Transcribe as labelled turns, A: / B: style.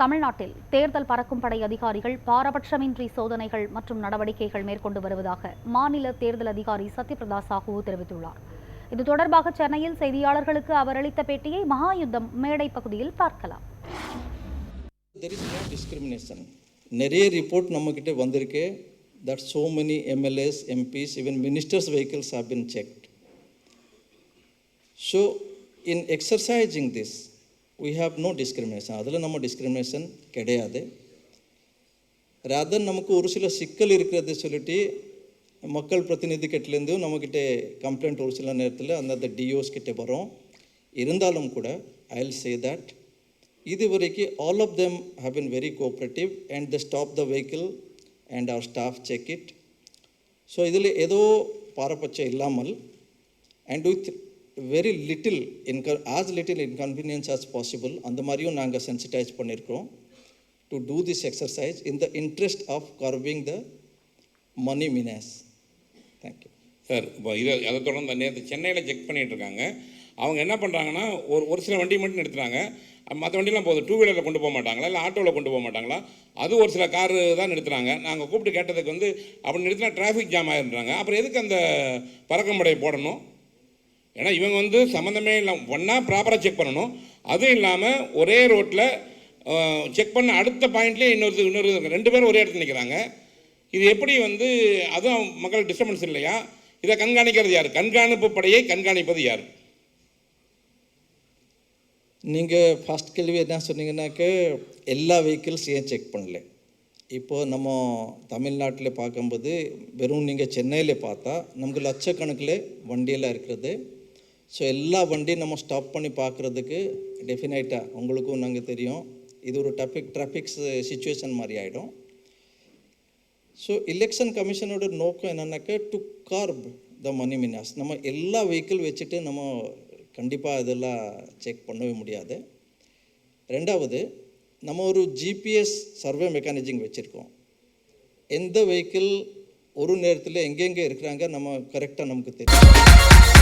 A: தமிழ்நாட்டில் தேர்தல் பறக்கும் படை அதிகாரிகள் பாரபட்சமின்றி சோதனைகள் மற்றும் நடவடிக்கைகள் மேற்கொண்டு வருவதாக மாநில தேர்தல் அதிகாரி சத்யபிரதா சாஹூ தெரிவித்துள்ளார். இது தொடர்பாக சென்னையில் செய்தியாளர்களுக்கு அவர் அளித்த பேட்டியை மகாயுத்தம் மேடை பகுதியில் பார்க்கலாம்.
B: நிறைய ரிப்போர்ட் நம்மக்கிட்ட வந்திருக்கு. That so many MLAs MPs even ministers vehicles have been checked. So in exercising this we have no discrimination அதில் நம்ம டிஸ்கிரிமினேஷன் கிடையாது. ரேதர் நமக்கு ஒரு சில சிக்கல் இருக்கிறது சொல்லிட்டு மக்கள் பிரதிநிதி கிட்டேருந்தும் நம்மக்கிட்ட கம்ப்ளைண்ட் ஒரு சில நேரத்தில் அந்தந்த டிஓஸ் கிட்டே வரும். இருந்தாலும் கூட ஐ வில் சே தட் இதுவரைக்கும் all of them have been very cooperative and the stop the vehicle and our staff check it so இதில் ஏதோ பாரபட்சம் இல்லாமல் and with very little ink as little inconvenience as possible அந்த மாதிரியும் நாங்கள் sensitise பண்ணியிருக்கோம் to do this exercise in the interest of curbing the money menace thank you
C: sir இப்போ இதை அதை தொடர்ந்து நேற்று சென்னையில் செக் பண்ணிகிட்டு இருக்காங்க. அவங்க என்ன பண்ணுறாங்கன்னா ஒரு ஒரு சில வண்டி மட்டும் நிறுத்துறாங்க. மற்ற வண்டிலாம் போதும் டூ வீலரில் கொண்டு போக மாட்டாங்களா? இல்லை ஆட்டோவில் கொண்டு போக மாட்டாங்களா? அது ஒரு சில காரு தான் நிறுத்துறாங்க. நாங்கள் கூப்பிட்டு கேட்டதுக்கு வந்து அப்படி நிறுத்தினா டிராஃபிக் ஜாம் ஆகிடுறாங்க அப்புறம் எதுக்கு அந்த பறக்கும் படையை போடணும்? ஏன்னா இவங்க வந்து சம்மந்தமே இல்லை. ஒன்றா ப்ராப்பராக செக் பண்ணணும். அதுவும் இல்லாமல் ஒரே ரோட்டில் செக் பண்ண அடுத்த பாயிண்ட்லேயே இன்னொரு இன்னொரு ரெண்டு பேரும் ஒரே இடத்துல நிற்கிறாங்க இது எப்படி வந்து அதுவும் மக்கள் டிஸ்டர்பன்ஸ் இல்லையா? இதை கண்காணிக்கிறது யார்? கண்காணிப்பு படையை கண்காணிப்பது யார்?
B: நீங்கள் ஃபஸ்ட் கேள்வி என்ன சொன்னீங்கன்னாக்க எல்லா வெஹிக்கிள்ஸ் ஏன் செக் பண்ணல? இப்போது நம்ம தமிழ்நாட்டில் பார்க்கும்போது வெறும் நீங்கள் சென்னையில் பார்த்தா நமக்கு லட்சக்கணக்கில் வண்டியெல்லாம் இருக்கிறது. ஸோ எல்லா வண்டியும் நம்ம ஸ்டாப் பண்ணி பார்க்குறதுக்கு டெஃபினைட்டாக உங்களுக்கும் நாங்கள் தெரியும். இது ஒரு டிராஃபிக் ட்ராஃபிக்ஸ் சுச்சுவேஷன் மாதிரி ஆகிடும் ஸோ எலெக்ஷன் கமிஷனோட நோக்கம் என்னென்னாக்கா டு கார்ப் த மணி மினாஸ் நம்ம எல்லா வெஹிக்கிள் வச்சுட்டு நம்ம கண்டிப்பாக இதெல்லாம் செக் பண்ணவே முடியாது. ரெண்டாவது நம்ம ஒரு ஜிபிஎஸ் சர்வே மெக்கானிசம் வச்சுருக்கோம். எந்த வெஹிக்கிள் ஒரு நேரத்தில் எங்கெங்கே இருக்கிறாங்க நம்ம கரெக்டாக நமக்கு தெரியும்.